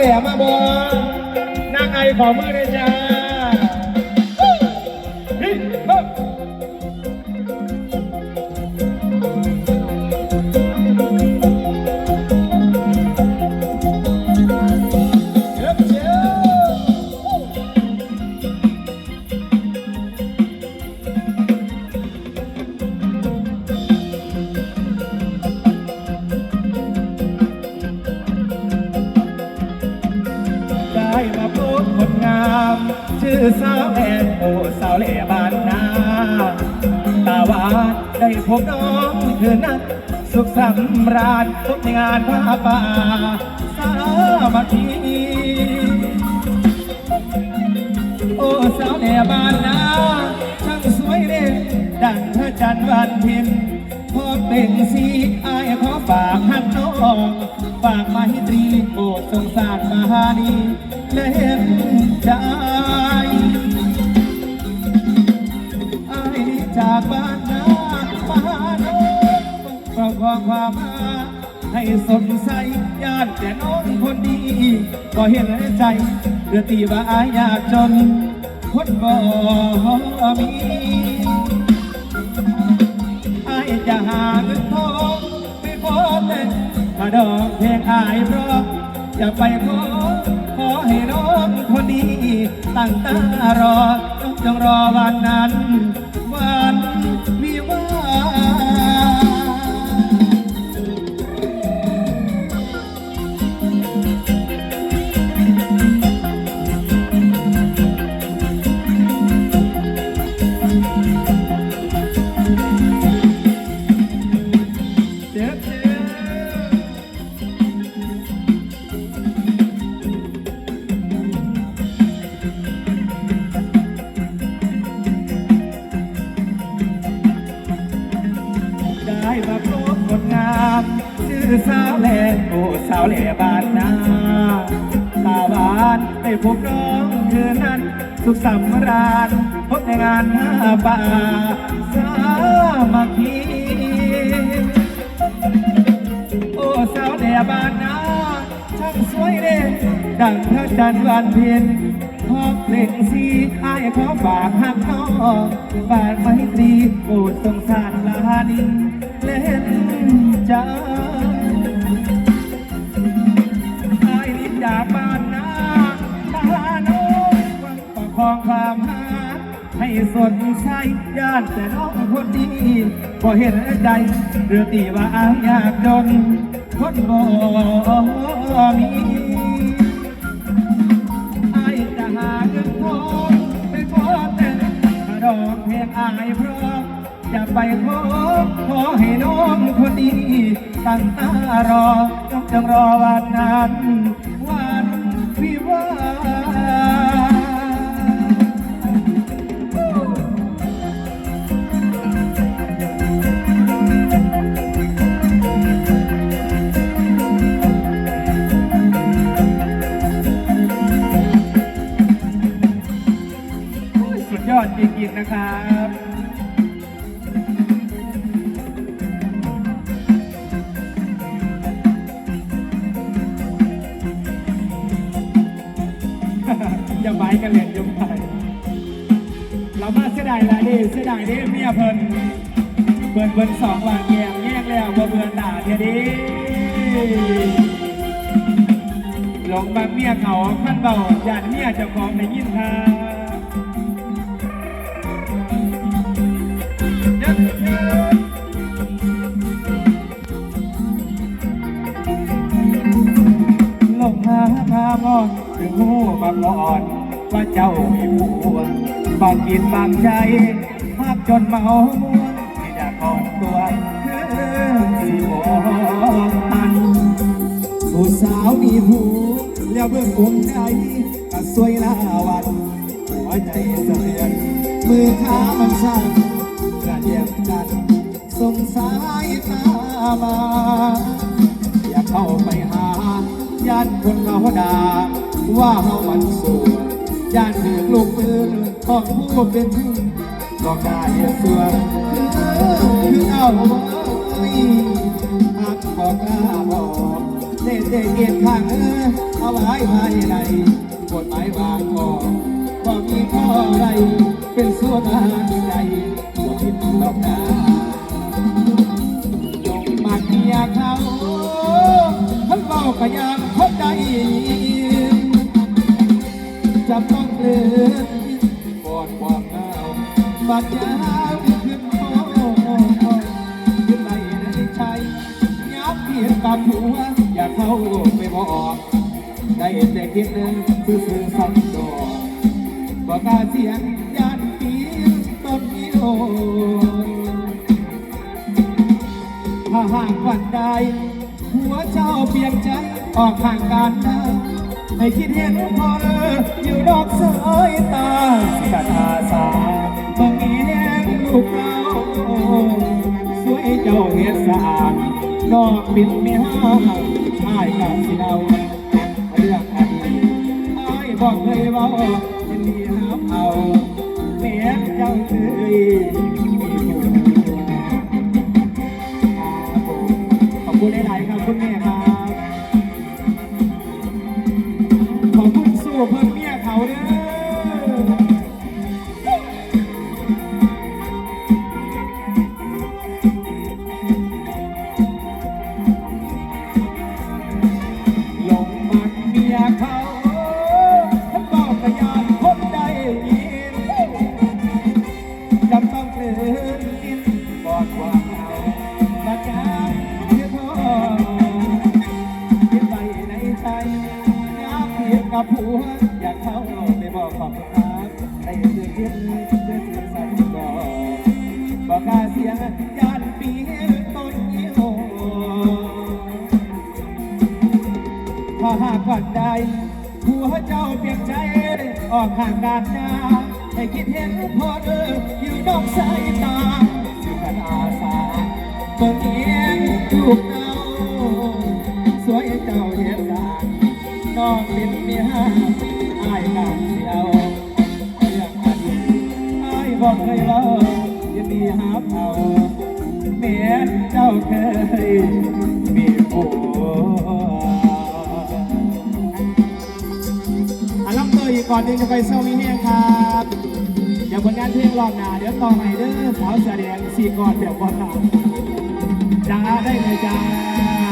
แหลมมาบอนางไอขอมือเลยจ้า พบคนงาม ชื่อสาวแอนโอสาวเล่บ้านนาตาหวานได้พบน้องคือนัก สุขสำราญพบในงานผ้าป่าสามัคคีโอ้สาวแหล่บ้านนาช่างสวยเด่นดังพระจันทร์วันเพ็ญพอเป็นสีอายขอ ฝากมาให้ตรีโปรดสงสารมาหานีและเห็นใจอายนี้จากบ้านนามาหาน้องเพราะความความมาให้สดใสญาติแต่น้องคนดีก็เห็นใจเรือตีว่าอายากจน คนบ่มีไอจะหาเงิน แต่งถ้าดอกเพลงอายเพราะจะไปขอขอให้น้องคนนี้ ตั้งตารอต้องจงรอวันนั้นวันือสาวแหล่โอ้สาวแหล่บ้านนาตาหวานได้พบน้องคืนนั้น สุขสำราญพบในงานหน้าป่าสามัคคีโอ้สาวแด่บ้านนาช่างสวยเด่นดังพระจันทร์วันเพ็ญพอบเล่งสีอายขอฝากหักน้องฝากไมตรีโปรดสงสารลานินเล่น สดใสย่านแต่น้องคนดีก็เห็นใจเรือตีว่าอายากจนคนบ่มีไอายจะหาเงินทองไปขอแต่ดอกเพลงอายพร้อมจะไปขอขอให้น้องคนดีตั้งตารอต้องจงรอวันนั้นวันวิวา กันเลยอย่าไปเรามาเสียดายละดิเสียดายดิเมียเพิ่นเบิ่นเบิ่นสองหลังแยงแยกแล้วบ่เบื่อตาเทียดิหลงบางเมียเขาขั้นเบาหยาดเมียเจ้าของในยินค่ะยัดยียดลงหาพามอนถึงหูบางอ่อน ว่าเจ้ามีผัวบางกินบางใจภาพจนเมาม่วงที่จะกอนตัวคือสิบอกตันผู้สาวมีหูแล้วเบื้องบนใจก็สวยลาวันหัวใจสะเทือนมือขามันสั่นกระเดียบกันสงสายตามาอยากเข้าไปหาญาติคนเขาด่าว่าเฮามันสว ยญาติถือลูกปืนของผู้เป็นผู้บอกได้สวยคือเอาไว้หักบอกกล้าบอกได้เตเกียรข้างเออเอาไว้ภายในกฎหมายวางก่อนก็มีข้ออะไรเป็นส่วนทางใจตัวผิดดอกนาลงมาเกียเขาทั้งเบาขยันเข้าใจจะต้อง เลือนกอนความหนาวบัดยาวขึ้นโมขึ้นไปในใจยับเพียงกับหัวอยากเข้าไปบอกได้แต่คิดหนึ่งซื่อสักดอบอกกล้าเสียงยานปีต้นนี้โอถ้าห่างวันใดหัวเจ้าเปลี่ยนใจออกห่างกันนะให้คิดเห็นพอเอออยู่ดอก บินไม่ห้ามชายกับสิเราเรื่องอดีตไอ้ายบอกเลยว่ายินดีรับเอาแม้เจ้าเคยขอบคุณหลายๆครับคุณแม่ครับขอบคุณสู้เพื่อน กับผัวอยากเข้าไปบอกขอบคุณครับได้เดือดเย็นเดือดสั่นก่อนบอกกาเสียงยานปีต้นยี่โอถ้าหากวันใดผัวเจ้าเปลี่ยนใจออกห่างกันนาให้คิดเห็นพอเอออยู่นอกสายตาสิกันอาสาเบิ่งเองลูกเต้าสวยเจ้าเฮ็ดาร น้องเป็นมียอายกานเสียวเรื่องอดีตอายบอกเคยเล่ายินดีหาเอาเมียเจ้าเคยมีผัวอันรับเตยอีกก่อนหนึงจะไปเซามีเฮียงครับเดี๋ยวผลงานเพลงรอบหนาเดี๋ยวต่อให้เด้อสาวเสอแดงสี่ก่อนเดี๋ยวก่อนครับจ้าได้เลยจ้า